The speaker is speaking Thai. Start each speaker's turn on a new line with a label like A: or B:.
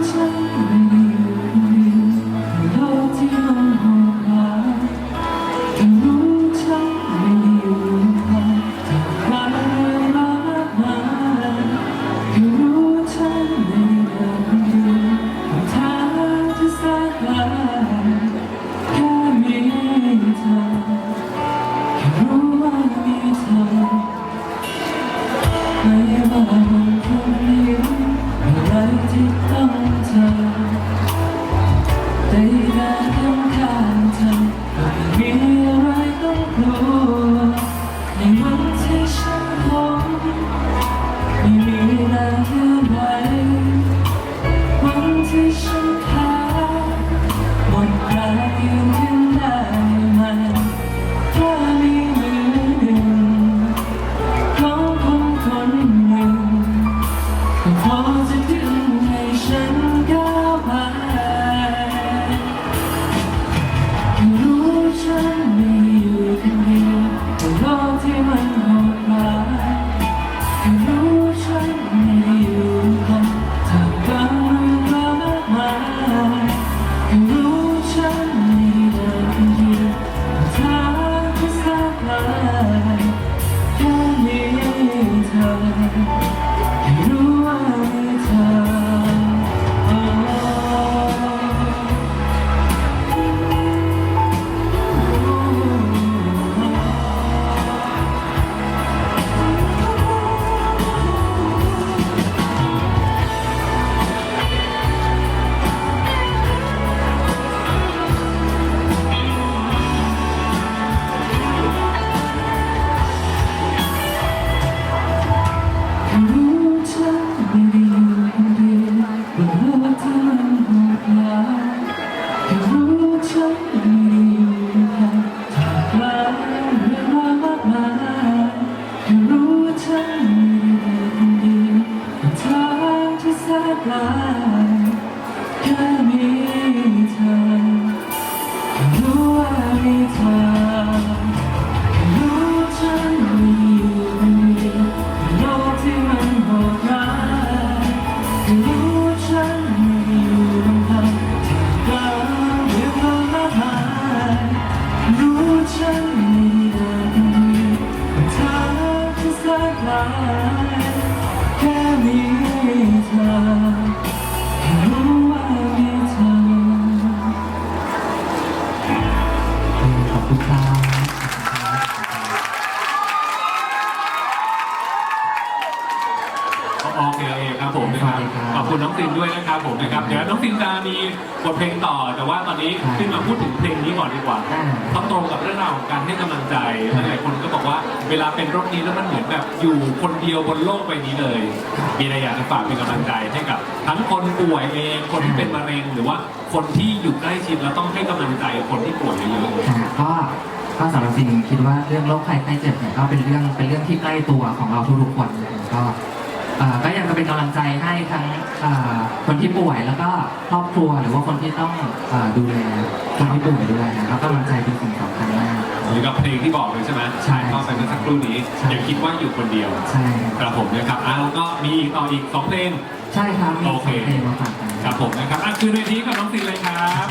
A: 嗯 แค่มี คุณน้องซินด้วยนะครับผมนะครับเดี๋ยวน้องซินจะมีบทเพลงต่อ แต่ว่าตอนนี้ขึ้นมาพูดถึงเพลงนี้ก่อนดีกว่า
B: ได้
A: เพราะตรงกับเรื่องราวของการให้กำลังใจหลายๆคนก็บอกว่าเวลาเป็นโรคนี้แล้วมันเหมือนแบบอยู่คนเดียวบนโลกใบนี้เลย มีอะไรอยากจะฝากเป็นกำลังใจให้กับ ทั้งคนป่วยเองคนที่เป็นมะเร็ง หรือว่าคนที่อยู่ใกล้ชิดแล้วต้องให้กำลังใจคนที่ป่วยเยอะๆ
B: ค่ะก็ก็สำหรับสิ่งคิดว่าเรื่องโรคภัยไข้เจ็บเนี่ยก็เป็นเรื่องเป็นเรื่องที่ใกล้ตัวของเราทุกๆคนนะครับ ก็เอ่อก็ยังจะเป็นกำลังใจให้ทั้งเอ่อคนที่ป่วยแล้วก็ครอบครัวหรือว่าคนที่ต้องเอ่อดูแลคนที่ป่วยด้วยนะครับกำลังใจเป็นสิ่งสำคัญมาก
A: หรือกับเพลงที่บอกเลยใช่ไหม
B: ใช่
A: เข้าไปเมื่อสักครู่นี้
B: ใช่
A: อย่าคิดว่าอยู่คนเดียว
B: ใช่
A: ครับผมนะครับอะแล้วก็มีอีกต่ออีกสองเพลง
B: ใช่ครับมี
A: โอเค
B: สงเพลงมาฝากกัน
A: ครับผมนะครับอะคืนเวทีกับน้องซินเลยครับ